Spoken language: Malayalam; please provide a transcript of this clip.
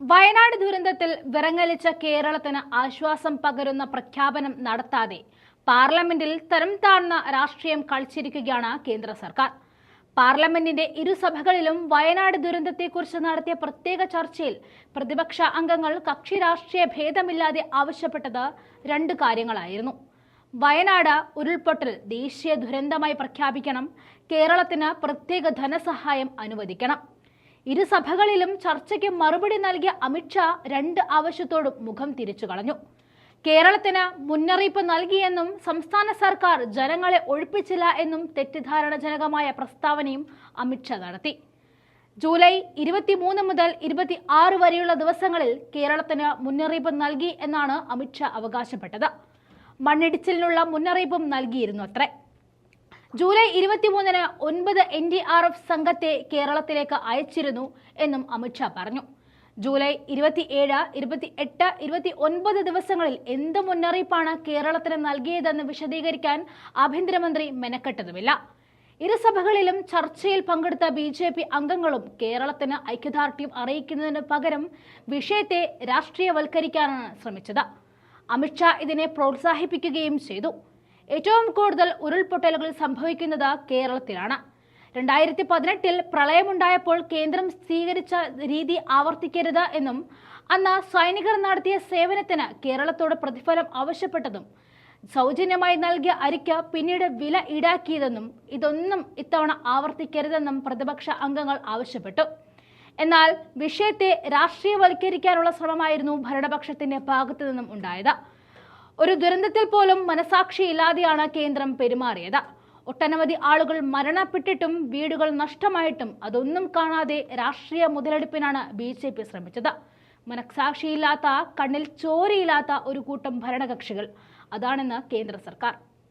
വയനാട് ദുരന്തത്തിൽ വിറങ്ങലിച്ച കേരളത്തിന് ആശ്വാസം പകരുന്ന പ്രഖ്യാപനം നടത്താതെ പാർലമെന്റിൽ തരം താഴ്ന്ന രാഷ്ട്രീയം കളിച്ചിരിക്കുകയാണ് കേന്ദ്ര സർക്കാർ. പാർലമെന്റിന്റെ ഇരുസഭകളിലും വയനാട് ദുരന്തത്തെക്കുറിച്ച് നടത്തിയ പ്രത്യേക ചർച്ചയിൽ പ്രതിപക്ഷ അംഗങ്ങൾ കക്ഷി രാഷ്ട്രീയ ഭേദമില്ലാതെ ആവശ്യപ്പെട്ടത് രണ്ട് കാര്യങ്ങളായിരുന്നു. വയനാട് ഉരുൾപൊട്ടൽ ദേശീയ ദുരന്തമായി പ്രഖ്യാപിക്കണം. കേരളത്തിന് പ്രത്യേക ധനസഹായം അനുവദിക്കണം. ഇരുസഭകളിലും ചർച്ചയ്ക്ക് മറുപടി നൽകിയ അമിത്ഷാ രണ്ട് ആവശ്യത്തോടും മുഖം തിരിച്ചു കളഞ്ഞു. കേരളത്തിന് മുന്നറിയിപ്പ് നൽകിയെന്നും സംസ്ഥാന സർക്കാർ ജനങ്ങളെ ഒഴിപ്പിച്ചില്ല എന്നും തെറ്റിദ്ധാരണജനകമായ പ്രസ്താവനയും അമിത്ഷാ നടത്തി. ജൂലൈ ഇരുപത്തിമൂന്ന് മുതൽ ഇരുപത്തി ആറ് വരെയുള്ള ദിവസങ്ങളിൽ കേരളത്തിന് മുന്നറിയിപ്പ് നൽകി എന്നാണ് അമിത്ഷാ അവകാശപ്പെട്ടത്. മണ്ണിടിച്ചിലിനുള്ള മുന്നറിയിപ്പും നൽകിയിരുന്നു അത്രേ ജൂലൈ ഇരുപത്തിമൂന്നിന് ഒൻപത് എൻ ഡി ആർ എഫ് സംഘത്തെ കേരളത്തിലേക്ക് അയച്ചിരുന്നു എന്നും അമിത്ഷാ പറഞ്ഞു. ജൂലൈ ഇരുപത്തിയേഴ് ഇരുപത്തി എട്ട് ഇരുപത്തി ഒൻപത് ദിവസങ്ങളിൽ എന്ത് മുന്നറിയിപ്പാണ് കേരളത്തിന് നൽകിയതെന്ന് വിശദീകരിക്കാൻ ആഭ്യന്തരമന്ത്രി മെനക്കെട്ടതുമില്ല. ഇരുസഭകളിലും ചർച്ചയിൽ പങ്കെടുത്ത ബി ജെ പി അംഗങ്ങളും കേരളത്തിന് ഐക്യദാർഢ്യം അറിയിക്കുന്നതിന് പകരം വിഷയത്തെ രാഷ്ട്രീയവൽക്കരിക്കാനാണ് ശ്രമിച്ചത്. അമിത്ഷാ ഇതിനെ പ്രോത്സാഹിപ്പിക്കുകയും ചെയ്തു. ഏറ്റവും കൂടുതൽ ഉരുൾപൊട്ടലുകൾ സംഭവിക്കുന്നത് കേരളത്തിലാണ്. രണ്ടായിരത്തി പതിനെട്ടിൽ പ്രളയമുണ്ടായപ്പോൾ കേന്ദ്രം സ്വീകരിച്ച രീതി ആവർത്തിക്കരുത് എന്നും അന്ന് സൈനികർ നടത്തിയ സേവനത്തിന് കേരളത്തോട് പ്രതിഫലം ആവശ്യപ്പെട്ടതും സൗജന്യമായി നൽകിയ അരിക്ക് പിന്നീട് വില ഈടാക്കിയതെന്നും ഇതൊന്നും ഇത്തവണ ആവർത്തിക്കരുതെന്നും പ്രതിപക്ഷ അംഗങ്ങൾ ആവശ്യപ്പെട്ടു. എന്നാൽ വിഷയത്തെ രാഷ്ട്രീയവൽക്കരിക്കാനുള്ള ശ്രമമായിരുന്നു ഭരണപക്ഷത്തിന്റെ ഭാഗത്തു നിന്നും ഉണ്ടായത്. ഒരു ദുരന്തത്തിൽ പോലും മനസാക്ഷിയില്ലാതെയാണ് കേന്ദ്രം പെരുമാറിയത്. ഒട്ടനവധി ആളുകൾ മരണപ്പെട്ടിട്ടും വീടുകൾ നഷ്ടമായിട്ടും അതൊന്നും കാണാതെ രാഷ്ട്രീയ മുതലെടുപ്പിനാണ് ബി ജെ പി ശ്രമിച്ചത്. മനസാക്ഷിയില്ലാത്ത കണ്ണിൽ ചോരയില്ലാത്ത ഒരു കൂട്ടം ഭരണകക്ഷികൾ. അതാണെന്ന് കേന്ദ്ര സർക്കാർ.